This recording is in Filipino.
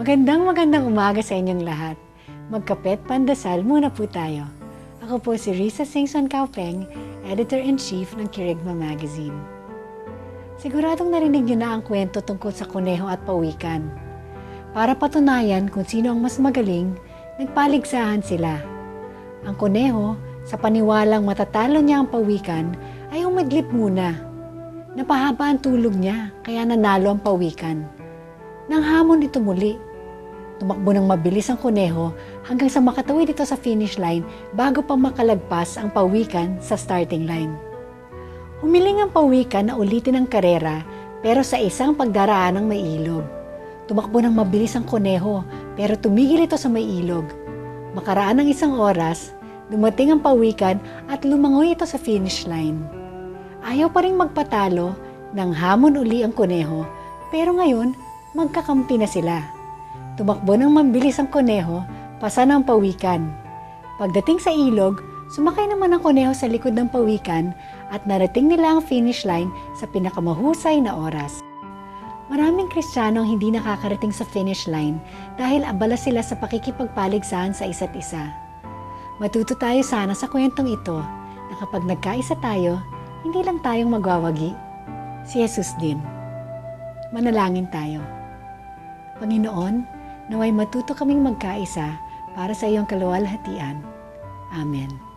Magandang magandang umaga sa inyong lahat. Magkapet pandasal muna po tayo. Ako po si Risa Singson Kaupeng, Editor-in-Chief ng Kirigma Magazine. Siguradong narinig niyo na ang kwento tungkol sa kuneho at pawikan. Para patunayan kung sino ang mas magaling, nagpaligsahan sila. Ang kuneho, sa paniwalang matatalo niya ang pawikan, ay umidlip muna. Napahaba ang tulog niya, kaya nanalo ang pawikan. Nang hamon ito muli, tumakbo ng mabilis ang kuneho hanggang sa makatawid ito sa finish line bago pa makalagpas ang pawikan sa starting line. Humiling ang pawikan na ulitin ang karera pero sa isang pagdaraan ng may ilog. Tumakbo ng mabilis ang kuneho pero tumigil ito sa may ilog. Makaraan ng isang oras, dumating ang pawikan at lumangoy ito sa finish line. Ayaw pa rin magpatalo nang hamon uli ang kuneho pero ngayon magkakampi na sila. Tumakbo ng mabilis ang kuneho, pasa ng pawikan. Pagdating sa ilog, sumakay naman ang kuneho sa likod ng pawikan at narating nila ang finish line sa pinakamahusay na oras. Maraming Kristiyano ang hindi nakakarating sa finish line dahil abala sila sa pakikipagpaligsahan sa isa't isa. Matuto tayo sana sa kwentong ito na kapag nagkaisa tayo, hindi lang tayong magwawagi. Si Jesus din. Manalangin tayo. Panginoon, naway matuto kaming magkaisa para sa iyong kaluwalhatian. Amen.